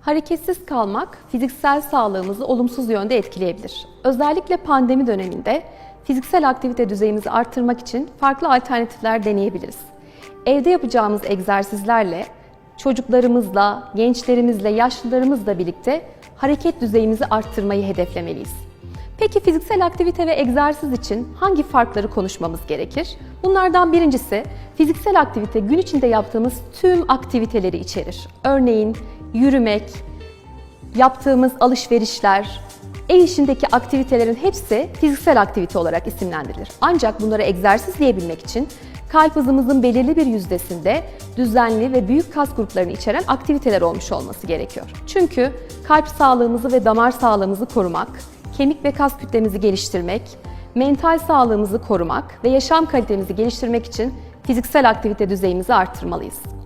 Hareketsiz kalmak fiziksel sağlığımızı olumsuz yönde etkileyebilir. Özellikle pandemi döneminde fiziksel aktivite düzeyimizi arttırmak için farklı alternatifler deneyebiliriz. Evde yapacağımız egzersizlerle çocuklarımızla, gençlerimizle, yaşlılarımızla birlikte hareket düzeyimizi arttırmayı hedeflemeliyiz. Peki fiziksel aktivite ve egzersiz için hangi farkları konuşmamız gerekir? Bunlardan birincisi fiziksel aktivite gün içinde yaptığımız tüm aktiviteleri içerir. Örneğin yürümek, yaptığımız alışverişler, ev işindeki aktivitelerin hepsi fiziksel aktivite olarak isimlendirilir. Ancak bunlara egzersiz diyebilmek için kalp hızımızın belirli bir yüzdesinde düzenli ve büyük kas gruplarını içeren aktiviteler olmuş olması gerekiyor. Çünkü kalp sağlığımızı ve damar sağlığımızı korumak, kemik ve kas kütlemizi geliştirmek, mental sağlığımızı korumak ve yaşam kalitemizi geliştirmek için fiziksel aktivite düzeyimizi arttırmalıyız.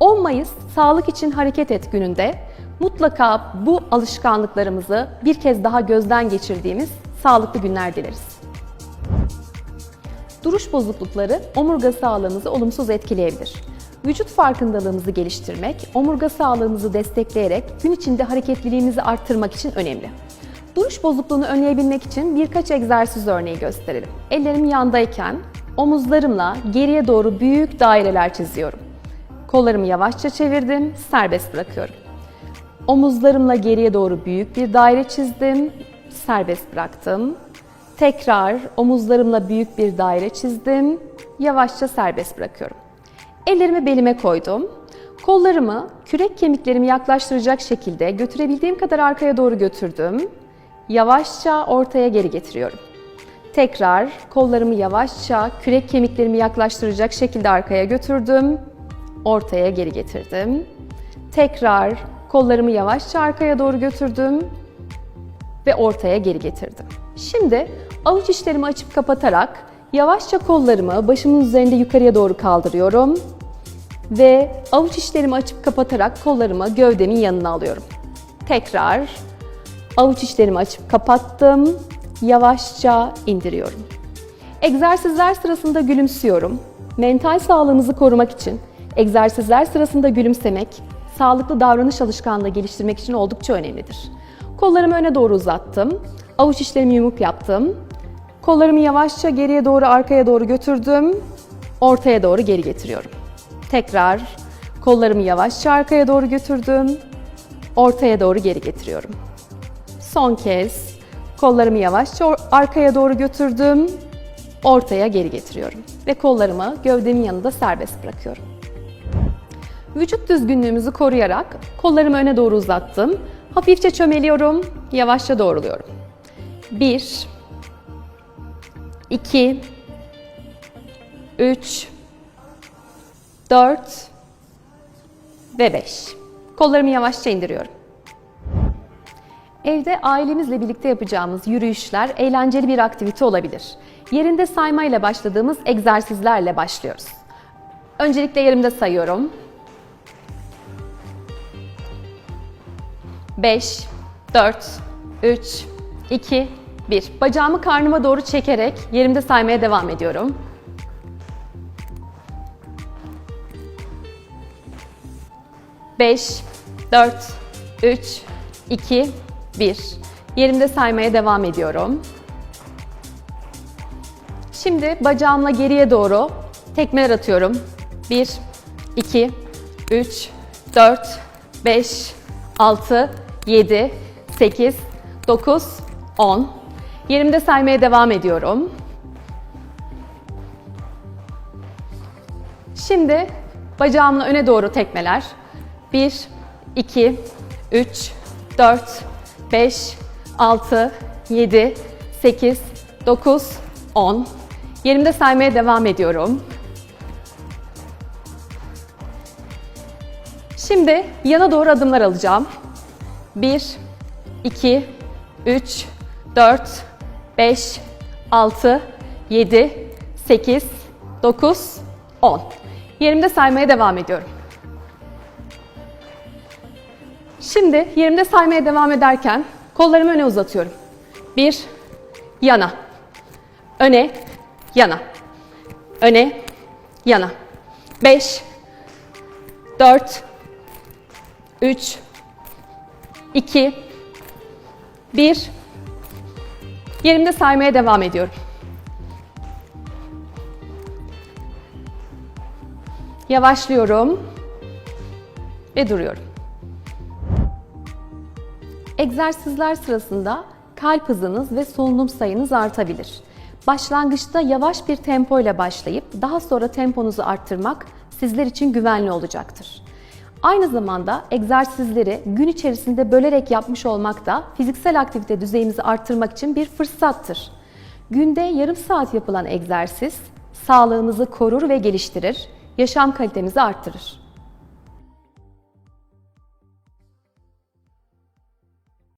10 Mayıs Sağlık için Hareket Et gününde mutlaka bu alışkanlıklarımızı bir kez daha gözden geçirdiğimiz sağlıklı günler dileriz. Duruş bozuklukları omurga sağlığımızı olumsuz etkileyebilir. Vücut farkındalığımızı geliştirmek, omurga sağlığımızı destekleyerek gün içinde hareketliliğimizi arttırmak için önemli. Duruş bozukluğunu önleyebilmek için birkaç egzersiz örneği gösterelim. Ellerim yandayken omuzlarımla geriye doğru büyük daireler çiziyorum. Kollarımı yavaşça çevirdim, serbest bırakıyorum. Omuzlarımla geriye doğru büyük bir daire çizdim, serbest bıraktım. Tekrar omuzlarımla büyük bir daire çizdim, yavaşça serbest bırakıyorum. Ellerimi belime koydum. Kollarımı kürek kemiklerimi yaklaştıracak şekilde götürebildiğim kadar arkaya doğru götürdüm. Yavaşça ortaya geri getiriyorum. Tekrar kollarımı yavaşça kürek kemiklerimi yaklaştıracak şekilde arkaya götürdüm. Ortaya geri getirdim. Tekrar kollarımı yavaşça arkaya doğru götürdüm ve ortaya geri getirdim. Şimdi avuç içlerimi açıp kapatarak yavaşça kollarımı başımın üzerinde yukarıya doğru kaldırıyorum ve avuç içlerimi açıp kapatarak kollarımı gövdemin yanına alıyorum. Tekrar avuç içlerimi açıp kapattım, yavaşça indiriyorum. Egzersizler sırasında gülümsüyorum. Mental sağlığımızı korumak için egzersizler sırasında gülümsemek, sağlıklı davranış alışkanlığı geliştirmek için oldukça önemlidir. Kollarımı öne doğru uzattım. Avuç içlerimi yumuk yaptım. Kollarımı yavaşça geriye doğru arkaya doğru götürdüm. Ortaya doğru geri getiriyorum. Tekrar kollarımı yavaşça arkaya doğru götürdüm. Ortaya doğru geri getiriyorum. Son kez kollarımı yavaşça arkaya doğru götürdüm. Ortaya geri getiriyorum ve kollarımı gövdemin yanında serbest bırakıyorum. Vücut düzgünlüğümüzü koruyarak kollarımı öne doğru uzattım. Hafifçe çömeliyorum, yavaşça doğruluyorum. 1 2 3 4 ve 5. Kollarımı yavaşça indiriyorum. Evde ailemizle birlikte yapacağımız yürüyüşler eğlenceli bir aktivite olabilir. Yerinde saymayla başladığımız egzersizlerle başlıyoruz. Öncelikle yerimde sayıyorum. 5, 4, 3, 2, 1. Bacağımı karnıma doğru çekerek yerimde saymaya devam ediyorum. Beş, dört, üç, iki, bir. Yerimde saymaya devam ediyorum. Şimdi bacağımla geriye doğru tekmeler atıyorum. 1, 2, 3, 4, 5, 6, 7, 8, 9, 10. Yerimde saymaya devam ediyorum. Şimdi bacağımla öne doğru tekmeler. 1, 2, 3, 4, 5, 6, 7, 8, 9, 10. Yerimde saymaya devam ediyorum. Şimdi yana doğru adımlar alacağım. 1, 2, 3, 4, 5, 6, 7, 8, 9, 10. Yerimde saymaya devam ediyorum. Şimdi yerimde saymaya devam ederken kollarımı öne uzatıyorum. 1, yana, öne, yana, öne, yana. 5, 4, 3, 2, 1. Yerimde saymaya devam ediyorum. Yavaşlıyorum ve duruyorum. Egzersizler sırasında kalp hızınız ve solunum sayınız artabilir. Başlangıçta yavaş bir tempo ile başlayıp daha sonra temponuzu arttırmak sizler için güvenli olacaktır. Aynı zamanda egzersizleri gün içerisinde bölerek yapmış olmak da fiziksel aktivite düzeyinizi arttırmak için bir fırsattır. Günde yarım saat yapılan egzersiz sağlığımızı korur ve geliştirir, yaşam kalitemizi arttırır.